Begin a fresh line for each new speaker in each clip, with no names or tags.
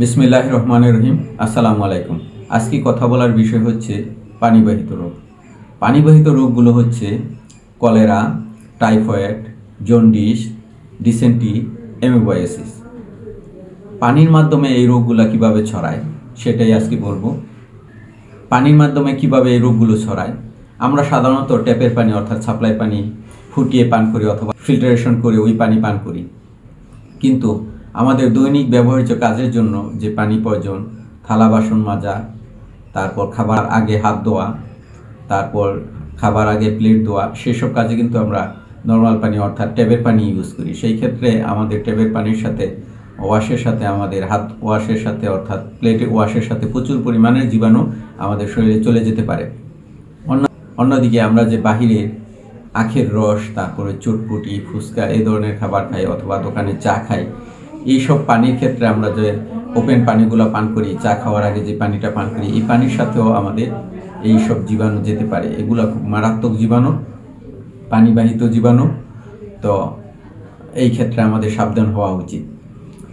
বিসমিল্লাহ রহমান রহিম, আসসালামু আলাইকুম। আজকে কথা বলার বিষয় হচ্ছে পানিবাহিত রোগ। পানিবাহিত রোগগুলো হচ্ছে cholera, typhoid, jaundice, dysentery amoebiasis পানির মাধ্যমে এই রোগগুলো কীভাবে ছড়ায়, সেটাই আজকে বলব। পানির মাধ্যমে কীভাবে এই রোগগুলো ছড়ায়, আমরা সাধারণত ট্যাপের পানি অর্থাৎ সাপ্লাই পানি ফুটিয়ে পান করি অথবা ফিল্টারেশন করে ওই পানি পান করি। কিন্তু আমাদের দৈনিক ব্যবহৃত কাজের জন্য যে পানি প্রয়োজন, থালা বাসন মাজা, তারপর খাবার আগে হাত ধোয়া, তারপর খাবার আগে প্লেট ধোয়া, সেসব কাজে কিন্তু আমরা নর্মাল পানি অর্থাৎ ট্যাবের পানি ইউজ করি। সেই ক্ষেত্রে আমাদের ট্যাবের পানির সাথে ওয়াশের সাথে আমাদের হাত ওয়াশের সাথে অর্থাৎ প্লেটে ওয়াশের সাথে প্রচুর পরিমাণের জীবাণু আমাদের শরীরে চলে যেতে পারে। অন্য, অন্যদিকে আমরা যে বাহিরের আখের রস, তারপরে চটপুটি, ফুচকা এই ধরনের খাবার খাই অথবা দোকানে চা খাই এইসব পানির ক্ষেত্রে আমরা যে ওপেন পানিগুলো পান করি, চা খাওয়ার আগে যে পানিটা পান করি, এই পানির সাথেও আমাদের এই সব জীবাণু যেতে পারে। এগুলো খুব মারাত্মক জীবাণু, পানিবাহিত জীবাণু। তো এই ক্ষেত্রে আমাদের সাবধান হওয়া উচিত।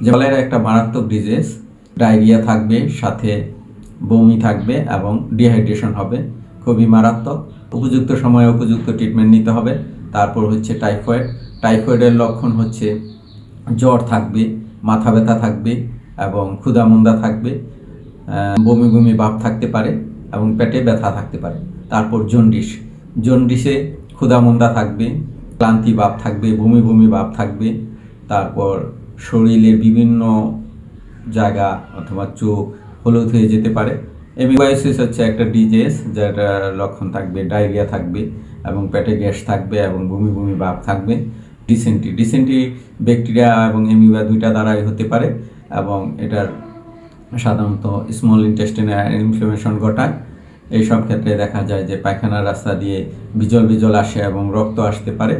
জলের একটা মারাত্মক ডিজিজ ডায়রিয়া থাকবে, সাথে বমি থাকবে এবং ডিহাইড্রেশন হবে। খুবই মারাত্মক। উপযুক্ত সময়ে উপযুক্ত ট্রিটমেন্ট নিতে হবে। তারপর হচ্ছে টাইফয়েড টাইফয়েডের লক্ষণ হচ্ছে জ্বর থাকবে, মাথা ব্যথা থাকবে এবং ক্ষুধামন্দা থাকবে বমি বমি ভাব থাকতে পারে এবং পেটে ব্যথা থাকতে পারে। তারপর জন্ডিস। জন্ডিসে ক্ষুধামন্দা থাকবে, ক্লান্তি ভাব থাকবে, বমি বমি ভাব থাকবে। তারপর শরীরের বিভিন্ন জায়গা অথবা চোখ হলুদ হয়ে যেতে পারে। এমিবায়োসিস হচ্ছে একটা ডিজিজ যেটা লক্ষণ থাকবে ডায়রিয়া থাকবে এবং পেটে গ্যাস থাকবে এবং বমি বমি ভাব থাকবে। ডিসেন্টি ডিসেন্টি ব্যাকটেরিয়া এবং এমিবা দুইটা দ্বারাই হতে পারে এবং এটার সাধারণত স্মল ইন্টেস্টিনে ইনফ্লামেশন ঘটায়। এইসব ক্ষেত্রে দেখা যায় যে পায়খানার রাস্তা দিয়ে বিজল বিজল আসে এবং রক্ত আসতে পারে।